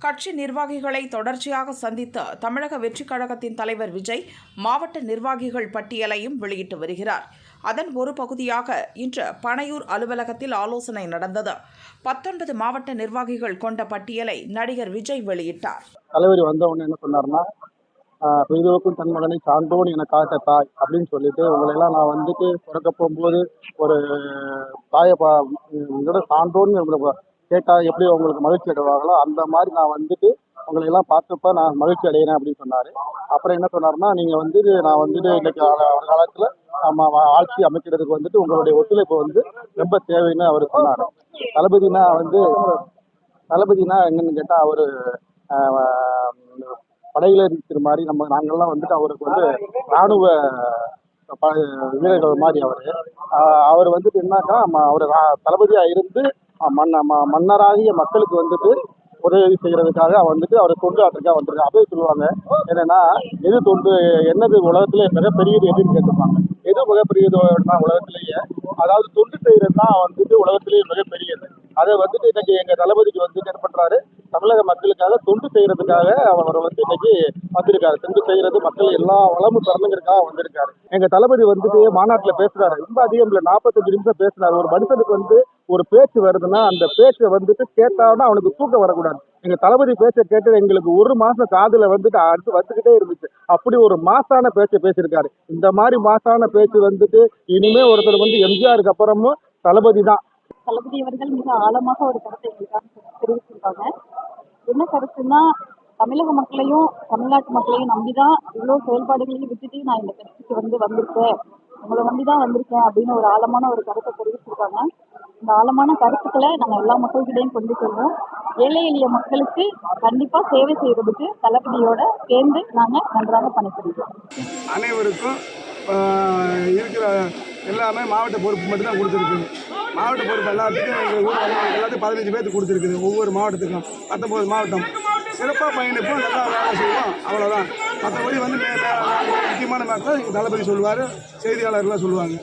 கட்சி நிர்வாகிகளை தொடர்ச்சியாக சந்தித்த தமிழக வெற்றிக் கழகத்தின் தலைவர் விஜய் மாவட்ட நிர்வாகிகள் பட்டியலையும் வெளியிட்டு வருகிறார். அதன் ஒரு பகுதியாக இன்று பனையூர் அலுவலகத்தில் ஆலோசனை நடந்தது. பத்தொன்பது மாவட்ட நிர்வாகிகள் கொண்ட பட்டியலை நடிகர் விஜய் வெளியிட்டார். தலைவர் வந்த என்ன சொன்னார்னா ஆஹ் தன் மகனை சான்றோன் என காட்ட தாய் அப்படின்னு சொல்லிட்டு உங்களை எல்லாம் நான் வந்துட்டு பிறக்க போகும்போது ஒரு தாயை பா சான்றோன்னு கேட்டால் எப்படி உங்களுக்கு மகிழ்ச்சி அடைவாங்களோ அந்த மாதிரி நான் வந்துட்டு உங்களை எல்லாம் பார்த்தப்ப நான் மகிழ்ச்சி அடைகிறேன் அப்படின்னு சொன்னார். அப்புறம் என்ன சொன்னாருன்னா நீங்க வந்துட்டு நான் வந்துட்டு இன்னைக்கு ஒரு காலத்துல நம்ம ஆட்சி அமைக்கிறதுக்கு வந்துட்டு உங்களுடைய ஒத்துழைப்பு வந்து ரொம்ப தேவைன்னு அவர் சொன்னார். தளபதினா வந்து தளபதினா எங்கன்னு கேட்டா அவர் படையில இருக்கிற மாதிரி நம்ம நாங்கள்லாம் வந்துட்டு அவருக்கு வந்து ராணுவ ப- வீரர்கள் மாதிரி அவரு. அவர் வந்துட்டு என்னக்கா அவர் தளபதியாக இருந்து மன்ன மன்னராகிய மக்களுக்கு வந்துட்டு உதவி செய்யறதுக்காக வந்துட்டு அவர் தொண்டு ஆற்றுக்காக வந்திருக்காங்க அப்படியே சொல்லுவாங்க என்னன்னா எது தொண்டு என்னது உலகத்திலே மிகப்பெரியது எதுன்னு கேட்டிருப்பாங்க. எது மிகப்பெரியதுன்னா உலகத்திலேயே. அதாவது தொண்டு செய்யறது தான் வந்துட்டு உலகத்திலேயே மிகப்பெரியது. அதை வந்துட்டு இன்னைக்கு எங்க தளபதிக்கு வந்து என்ன பண்றாரு தமிழக மக்களுக்காக தொண்டு செய்யறதுக்காக அவர் வந்து இன்னைக்கு வந்திருக்காரு. தொண்டு செய்யறது மக்கள் எல்லா வளமும் திறந்துங்கிறதுக்காக வந்திருக்காரு. எங்க தளபதி வந்துட்டு மாநாட்டுல பேசுறாரு. ரொம்ப அதிகம் இல்ல நாற்பத்தஞ்சு நிமிஷம் பேசுறாரு. ஒரு மனுஷனுக்கு வந்து ஒரு பேச்சு வருதுன்னா அந்த பேச்சை வந்துட்டு கேட்டாலும் அவனுக்கு தூக்கம் வரக்கூடாது. எங்க தளபதி பேச்சை கேட்டு எங்களுக்கு ஒரு மாசம் காதுல வந்துட்டு அடுத்து வந்துகிட்டே இருந்துச்சு. அப்படி ஒரு மாசான பேச்சை பேசியிருக்காரு. இந்த மாதிரி மாசான பேச்சு வந்துட்டு இனிமே ஒருத்தர் வந்து எம்ஜிஆருக்கு அப்புறமும் தளபதி தான். தளபதி அவர்கள் மிக ஆழமாக ஒரு கருத்தை எங்களுக்காக தெரிவிச்சிருக்காங்க. என்ன கருத்துன்னா தமிழக மக்களையும் தமிழ்நாட்டு மக்களையும் நம்பிதான் இவ்வளோ செயல்பாடுகளையும் விட்டுட்டு நான் இந்த கட்சிக்கு வந்து வந்திருக்கேன். உங்களை நம்பிதான் வந்திருக்கேன் அப்படின்னு ஒரு ஆழமான ஒரு கருத்தை தெரிவிச்சிருக்காங்க. இந்த ஆழமான கருத்துக்களை நாங்கள் எல்லா மக்கள்கிட்டையும் கொண்டு செல்வோம். ஏழை எளிய மக்களுக்கு கண்டிப்பாக சேவை செய்கிறதுக்கு தளபதியோட சேர்ந்து நாங்கள் நன்றாக பணிபுரிவோம் அனைவருக்கும் இருக்கிற எல்லாமே மாவட்ட பொறுப்பு மட்டும்தான் கொடுத்துருக்குது. மாவட்ட பொறுப்பு எல்லாத்துக்கும் எங்கள் ஊர் எல்லாத்துக்கும் பதினஞ்சு பேர்த்துக்கு கொடுத்துருக்குது ஒவ்வொரு மாவட்டத்துக்கும். பத்தொம்பது மாவட்டம். சிறப்பாக பயணிப்போம் நல்லா வேலை செய்வோம் அவ்வளோதான் மற்றபடி வந்து முக்கியமான மேட்டர் எங்கள் தளபதி சொல்லுவார் செய்தியாளர்கள்லாம் சொல்லுவாங்க.